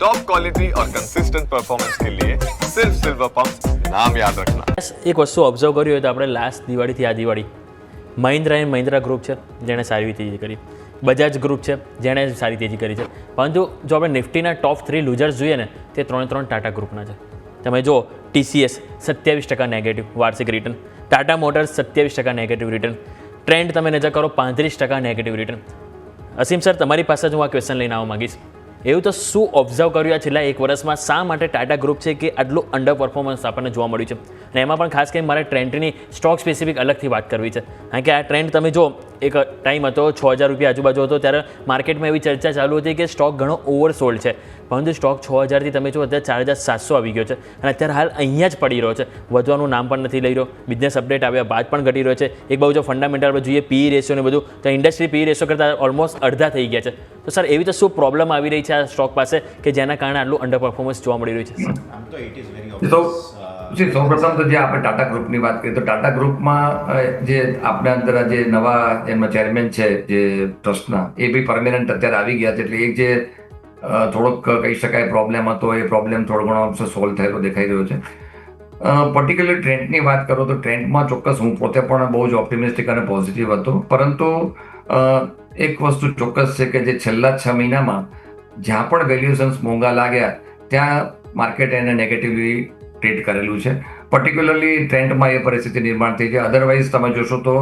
Top quality और consistent performance के लिए सिर्फ सिल्वर पंप नाम याद रखना એક વસ્તુ ઓબ્ઝર્વ કરી હોય તો આપણે લાસ્ટ દિવાળીથી આ દિવાળી મહિન્દ્રા એન્ડ મહિન્દ્રા ગ્રુપ છે જેણે સારી તેજી કરી બજાજ ગ્રુપ છે જેણે સારી તેજી કરી છે પરંતુ જો આપણે નિફ્ટીના ટોપ થ્રી લૂઝર્સ જોઈએ ને તે ત્રણે ત્રણ ટાટા ગ્રુપના છે તમે જો ટીસીએસ સત્યાવીસ ટકા નેગેટિવ વાર્ષિક રિટર્ન ટાટા મોટર્સ સત્યાવીસ ટકા નેગેટિવ રિટર્ન ટ્રેન્ડ તમે નજર કરો પાંત્રીસ ટકા નેગેટિવ રિટર્ન અસીમ સર તમારી પાસે જ હું આ ક્વેશ્ચન લઈને આવવા માંગીશ એવું તો શું ઓબ્ઝર્વ કર્યું આ છેલ્લા એક વર્ષમાં? શા માટે ટાટા ગ્રુપ છે કે આટલું અંડર પરફોર્મન્સ આપણને જોવા મળ્યું છે? અને એમાં પણ ખાસ કરીને મારે ટ્રેન્ડની સ્ટોક સ્પેસિફિક અલગથી વાત કરવી છે. કારણ કે આ ટ્રેન્ડ તમે જો એક ટાઈમ હતો છ હજાર રૂપિયા આજુબાજુ હતો ત્યારે માર્કેટમાં એવી ચર્ચા ચાલુ હતી કે સ્ટોક ઘણો ઓવરસોલ્ડ છે. પરંતુ સ્ટોક છ હજારથી તમે જો અત્યારે ચાર હજાર સાતસો આવી ગયો છે અને અત્યારે હાલ અહીંયા જ પડી રહ્યો છે. વધવાનું નામ પણ નથી લઈ રહ્યો. બિઝનેસ અપડેટ આવ્યા બાદ પણ ઘટી રહ્યો છે. એક બાજુ જો ફંડામેન્ટલ આપણે જોઈએ પી રેશિયો ને બધું તો ઇન્ડસ્ટ્રી પી રેશિયો કરતાં ઓલમોસ્ટ અડધા થઈ ગયા છે. તો સર એવી તો શું પ્રોબ્લેમ આવી રહી છે આ સ્ટોક પાસે કે જેના કારણે આટલું અંડર પરફોર્મન્સ જોવા મળી રહ્યું છે? આમ તો ઇટ ઇઝ વેરી જી સૌપ્રથમ તો જે આપણે ટાટા ગ્રુપની વાત કરીએ, તો ટાટા ગ્રુપમાં જે આપણા અંદર જે નવા એમના ચેરમેન છે, જે ટ્રસ્ટના, એ બી પરમેનન્ટ અત્યારે આવી ગયા છે, એટલે એક જે થોડોક કહી શકાય પ્રોબ્લેમ હતો, એ પ્રોબ્લેમ થોડો ઘણો અંશે સોલ્વ થયેલો દેખાઈ રહ્યો છે. પર્ટિક્યુલર ટ્રેન્ડની વાત કરો તો ટ્રેન્ડમાં ચોક્કસ હું પોતે પણ બહુ જ ઓપ્ટિમિસ્ટિક અને પોઝિટિવ હતો, પરંતુ એક વસ્તુ ચોક્કસ છે કે જે છેલ્લા છ મહિનામાં જ્યાં પણ વેલ્યુએશન્સ મોંઘા લાગ્યા, ત્યાં માર્કેટ એને નેગેટિવલી ટ્રીટ કરેલું છે. પર્ટિક્યુલરલી ટ્રેન્ડમાં એ પરિસ્થિતિ નિર્માણ થઈ છે. અધરવાઇઝ તમે જોશો તો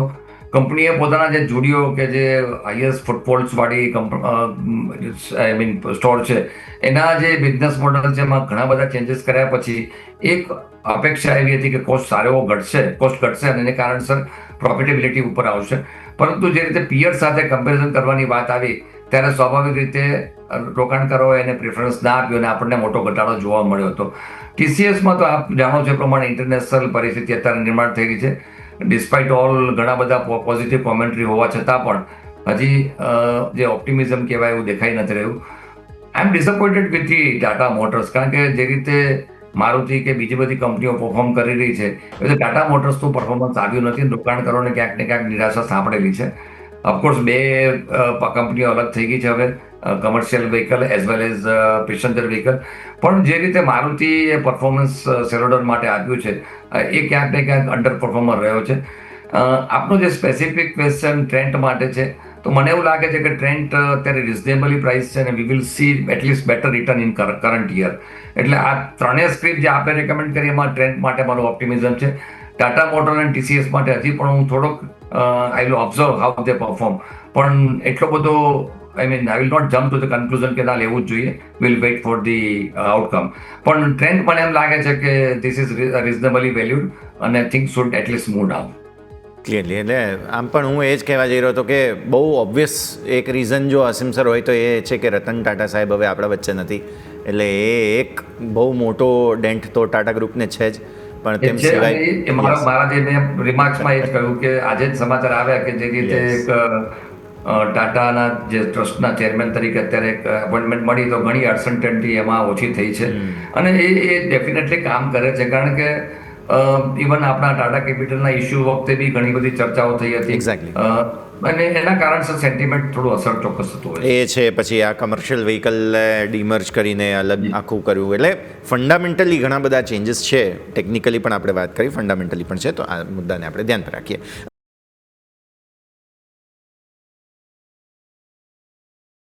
કંપનીએ પોતાના જે જુડીઓ કે જે હાઈએસ્ટ ફૂટફોલ્સવાળી આઈ મીન સ્ટોર છે, એના જે બિઝનેસ મોડલ છે, એમાં ઘણા બધા ચેન્જીસ કર્યા પછી એક અપેક્ષા એવી હતી કે કોસ્ટ સારો એવો ઘટશે, કોસ્ટ ઘટશે અને એને કારણસર પ્રોફિટેબિલિટી ઉપર આવશે. પરંતુ જે રીતે પિયર સાથે કમ્પેરિઝન કરવાની વાત આવી, ત્યારે સ્વાભાવિક રીતે રોકાણકારોએ એને પ્રિફરન્સ ના આપ્યો અને આપણને મોટો ઘટાડો જોવા મળ્યો હતો. ટીસીએસમાં તો આપ જાણો છો પ્રમાણે ઇન્ટરનેશનલ પરિસ્થિતિ અત્યારે નિર્માણ થઈ છે. ડિસ્પાઇટ ઓલ ઘણા બધા પોઝિટિવ કોમેન્ટ્રી હોવા છતાં પણ હજી જે ઓપ્ટિમિઝમ કહેવાય એવું દેખાઈ નથી રહ્યું. I am disappointed with the Tata Motors કારણ કે જે રીતે મારુતિ કે બીજી બધી કંપનીઓ પરફોર્મ કરી રહી છે, એ ટાટા મોટર્સનું પરફોર્મન્સ આવ્યું નથી રોકાણકારોને ક્યાંક ને ક્યાંક નિરાશા સાંભળેલી છે. ઓફકોર્સ બે કંપનીઓ અલગ થઈ ગઈ છે હવે. Commercial vehicle as well as passenger vehicle પણ જે રીતે મારુતિએ પરફોર્મન્સ શેરહોલ્ડર માટે આપ્યું છે એ ક્યાંક ને ક્યાંક અંડર પરફોર્મર રહ્યો છે. આપનો જે સ્પેસિફિક ક્વેશ્ચન ટ્રેન્ડ માટે છે, તો મને એવું લાગે છે કે ટ્રેન્ડ અત્યારે રિઝનેબલી પ્રાઇસ છે અને we will see at least better return in current year એટલે આ ત્રણેય સ્ક્રિપ્ટ જે આપણે રેકમેન્ડ કરીએ, એમાં ટ્રેન્ડ માટે મારું ઓપ્ટિમિઝમ છે. ટાટા મોટર અને ટીસીએસ માટે હજી પણ હું થોડોક I will observe how they perform પણ એટલો બધો I mean I will not jump to the conclusion કે ના લેવું જ જોઈએ. Will wait for the outcome પણ ટ્રેન્ડ મને એમ લાગે છે કે ધીસ ઇઝ રિઝનેબલી વેલ્યુડ અને things should at least move down clearly એટલે આમ પણ હું એ જ કહેવા જઈ રહ્યો હતો કે બહુ ઓબ્વિયસ એક રીઝન જો અસીમ સર હોય તો એ છે કે રતન ટાટા સાહેબ હવે આપણા વચ્ચે નથી. એટલે એ એક બહુ મોટો ડેન્ટ તો ટાટા ગ્રુપને છે જ. પણ તેમ સિવાય મારા. જે મેં રિમાર્ક્સમાં એ જ કહ્યું કે આજે જ સમાચાર આવ્યા કે જે રીતે એક ટાટાના જે ટ્રસ્ટના ચેરમેન તરીકે અત્યારે એક અપોઇન્ટમેન્ટ મળી તો ઘણી અડસનટનટી એમાં ઓછી થઈ છે. અને એ એ ડેફિનેટલી કામ કરે છે કારણ કે ઇવન આપણા ટાટા કેપિટલના ઇસ્યુ વખતે બી ઘણી બધી ચર્ચાઓ થઈ હતી. એક્ઝેક્ટલી અને એના કારણસર સેન્ટિમેન્ટ થોડું અસર ચોક્કસ થતું હોય એ છે પછી આ કમર્શિયલ વ્હીકલ ડીમર્જ કરીને અલગ આખું કર્યું. એટલે ફંડામેન્ટલી ઘણા બધા ચેન્જીસ છે. ટેકનિકલી પણ આપણે વાત કરી ફંડામેન્ટલી પણ છે. તો આ મુદ્દાને આપણે ધ્યાન પર રાખીએ.